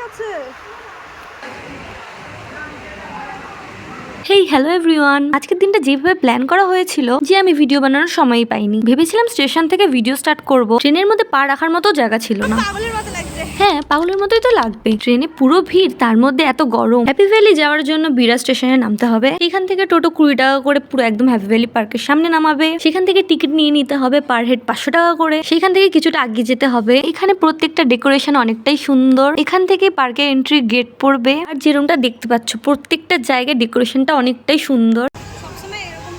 গেছে। Hey hello everyone আজকের দিনটা যেভাবে প্ল্যান করা হয়েছিল যে আমি ভিডিও বানানোর সময়ই পাইনি। ভেবেছিলাম স্টেশন থেকে ভিডিও স্টার্ট করব। ট্রেনের মধ্যে পা রাখার মতো জায়গা ছিল না। পাগলের মতো লাগছে। হ্যাঁ পাগলের মতোই তো লাগবে। ট্রেনে পুরো ভিড়, তার মধ্যে এত গরম। হ্যাপি ভ্যালি যাওয়ার জন্য বিরা স্টেশনে নামতে হবে। এখান থেকে টোটো কুড়ি টাকা করে পুরো একদম হ্যাপি ভ্যালি পার্কের সামনে নামাবে। সেখান থেকে টিকিট নিয়ে নিতে হবে পার হেড পাঁচশো টাকা করে। সেখান থেকে কিছুটা আগে যেতে হবে। এখানে প্রত্যেকটা ডেকোরেশন অনেকটাই সুন্দর। এখান থেকে পার্কে এন্ট্রি গেট পড়বে। আর যেরকমটা দেখতে পাচ্ছ, প্রত্যেকটা জায়গায় ডেকোরেশনটা অনেকটাই সুন্দর সবসময় এরকম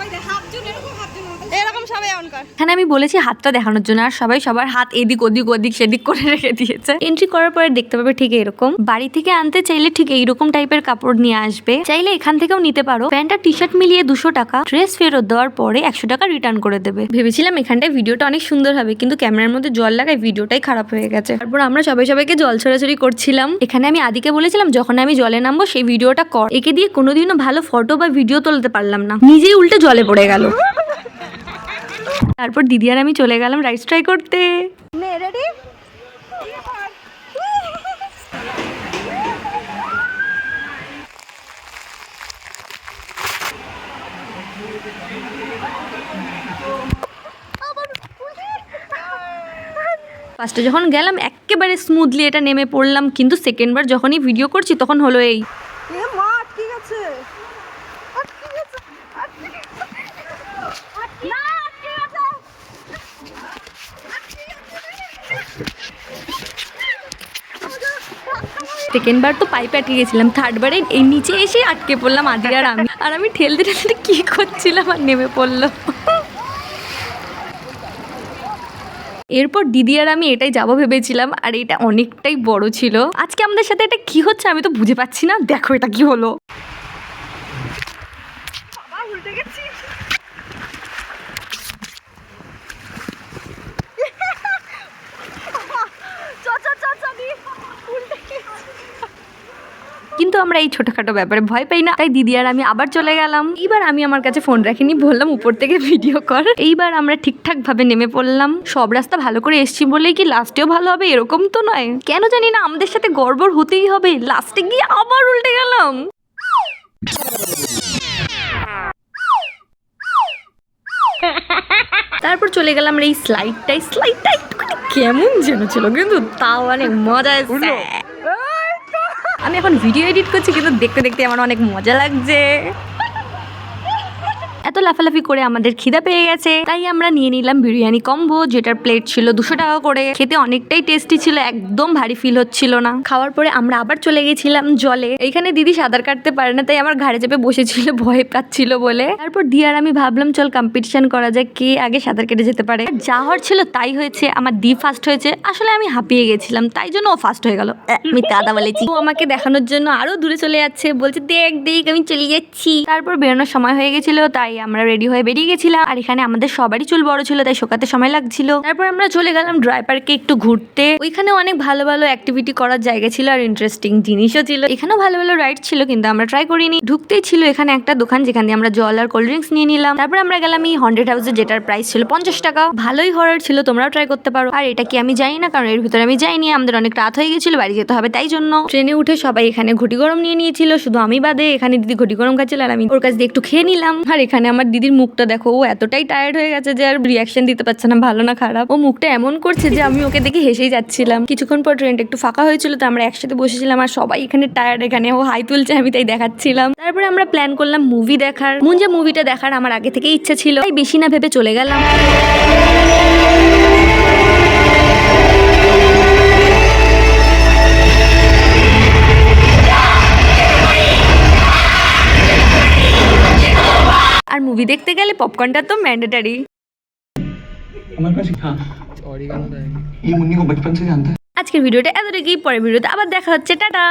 ওই দেখ হাফজন এরকম হাফজন এরকম সবাই অন কর। এখানে আমি বলেছি হাতটা দেখানোর জন্য আর সবাই সবার হাত এদিক ওদিক ওদিক সেদিক করে রেখে দিয়েছে। এন্ট্রি করার পরে দেখতে পাবে ঠিক এরকম। বাড়ি থেকে আনতে চাইলে ঠিক এইরকম টাইপের কাপড় নিয়ে আসবে। চাইলে এখান থেকেও নিতে পারো। প্যান্ট আর টি শার্ট মিলিয়ে দুশো টাকা। ড্রেস ফেরত দেওয়ার পরে একশো টাকা রিটার্ন করে দেবে। ভেবেছিলাম এখানটায় ভিডিওটা অনেক সুন্দর হবে কিন্তু ক্যামেরার মধ্যে জল লাগায় ভিডিওটাই খারাপ হয়ে গেছে। তারপর আমরা সবাই সবাইকে জল ছড়াছড়ি করছিলাম। এখানে আমি আদিকে বলেছিলাম যখন আমি জলে নামবো সেই ভিডিওটা কর। একে দিয়ে কোনোদিনও ভালো ফটো বা ভিডিও তুলতে পারলাম না। নিজেই উল্টে জলে পড়ে গেল। তারপর দিদি আর আমি চলে গেলাম রাইস ট্রাই করতে। রেডি ফার্স্টে যখন গেলাম একেবারে স্মুথলি এটা নেমে পড়লাম কিন্তু সেকেন্ড বার যখনই ভিডিও করছি তখন হলো এই। এ মা আটকে গেছে আটকে গেছে আটকে গেছে না আটকে গেছে সেকেন্ড বার তো পাইপে আটকে গেছিলাম থার্ড বারে এই নিচে এসে আটকে পড়লাম আদি আর আমি। আর আমি ঠেলতে ঠেলতে কি করছিলাম আর নেমে পড়ল। এরপর দিদি আর আমি এটাই যাব ভেবেছিলাম, আর এটা অনেকটাই বড় ছিল। আজকে আমাদের সাথে এটা কি হচ্ছে আমি তো বুঝে পাচ্ছি না। দেখো এটা কি হলো বাবা উল্টে গেছি চ চ চ চ দি উল্টে গেছি কিন্তু আমরা এই ছোটখাটো ব্যাপারে ভয় পাই না। তাই দিদি আর আমি আবার চলে গেলাম। এইবার আমি আমার কাছে ফোন রাখিনি বললাম উপর থেকে ভিডিও কর। এইবার আমরা ঠিকঠাক ভাবে নেমে পড়লাম। সব রাস্তা ভালো করে এসছি বলেই কি লাস্টেও ভালো হবে? এরকম তো নয়। কেন জানি না আমাদের সাথে গড়বড় হতেই হবে। লাস্টে গিয়ে আবার উল্টে গেলাম। তারপর চলে গেলাম এই স্লাইডটাই স্লাইডটা একটুখানি কেমন যেন ছিল কিন্তু তাও অনেক মজা এসছে আমি এখন ভিডিও এডিট করছি কিন্তু দেখতে দেখতে আমার অনেক মজা লাগছে। এত লাফালাফি করে আমাদের খিদা পেয়ে গেছে। তাই আমরা নিয়ে নিলাম বিরিয়ানি কম্বো যেটার প্লেট ছিল দুশো টাকা করে। খেতে অনেকটাই টেস্টি ছিল একদম ভারী ফিল হচ্ছিল না। খাওয়ার পরে আমরা আবার চলে গেছিলাম জলে। এখানে দিদি সাঁতার কাটতে পারে না তাই আমার ঘাড়ে চেপে বসেছিল ভয় পাচ্ছিল বলে। তারপর দি আর আমি ভাবলাম চল কম্পিটিশন করা যায় কে আগে সাঁতার কেটে যেতে পারে। যা হওয়ার ছিল তাই হয়েছে আমার দি ফার্স্ট হয়েছে। আসলে আমি হাঁপিয়ে গেছিলাম তাই জন্য ও ফার্স্ট হয়ে গেল। আমি দাদা বলেছি। ও আমাকে দেখানোর জন্য আরও দূরে চলে যাচ্ছে বলছে দেখ দেখ আমি চলে যাচ্ছি। তারপর বেরোনোর সময় হয়ে গেছিল তাই আমরা রেডি হয়ে বেরিয়ে গেছিলাম। আর এখানে আমাদের সবারই চুল বড় ছিল, তাই শোকাতে সময় লাগছিল। তারপর আমরা চলে গেলাম ড্রাই পার্কে একটু ঘুরতে। ওইখানে অনেক ভালো ভালো অ্যাক্টিভিটি করার জায়গা ছিল আর ইন্টারেস্টিং জিনিসও ছিল। এখানেও ভালো ভালো রাইড ছিল, কিন্তু আমরা ট্রাই করিনি। ঢুকতেই ছিল এখানে একটা দোকান, যেখান আমরা জল আর কোল্ড ড্রিঙ্কস নিয়ে নিলাম। তারপর আমরা গেলাম এই হন্ড্রেড হাউসে যেটার প্রাইস ছিল পঞ্চাশ টাকা। ভালোই হরার ছিল, তোমরাও ট্রাই করতে পারো। আর এটা কি আমি জানি না, কারণ এর ভিতরে আমি যাইনি। আমাদের অনেক রাত হয়ে গেছিল, বাড়ি যেতে হবে তাই জন্য। ট্রেনে উঠে সবাই এখানে ঘটি গরম নিয়ে নিয়েছিল, শুধু আমি বাদে এখানে দিদি ঘটি গরম খাচ্ছিল আর আমি ওর কাছ দিয়ে একটু খেয়ে নিলাম। আর এখানে আমার দিদির মুখটা দেখো, ও এতটাই টায়ার্ড হয়ে গেছে যে আর রিয়াকশন দিতে পারছে না, ভালো না, খারাপ। ও মুখটা এমন করছে যে আমি ওকে দেখে হেসেই যাচ্ছিলাম। কিছুক্ষণ পর ট্রেনটা একটু ফাঁকা হয়েছিল, তো আমরা একসাথে বসেছিলাম আর সবাই এখানে টায়ার্ড এখানে ও হাই তুলছে, আমি তাই দেখাচ্ছিলাম। তারপরে আমরা প্ল্যান করলাম মুভি দেখার। মুঞ্জা মুভিটা দেখার আমার আগে থেকে ইচ্ছা ছিল, তাই বেশি না ভেবে চলে গেলাম। মুভি দেখতে গেলে পপকর্নটা তো ম্যান্ডেটারি আজকের ভিডিওটা এতটুকুই পরের ভিডিওতে আবার দেখা হচ্ছে টাটা।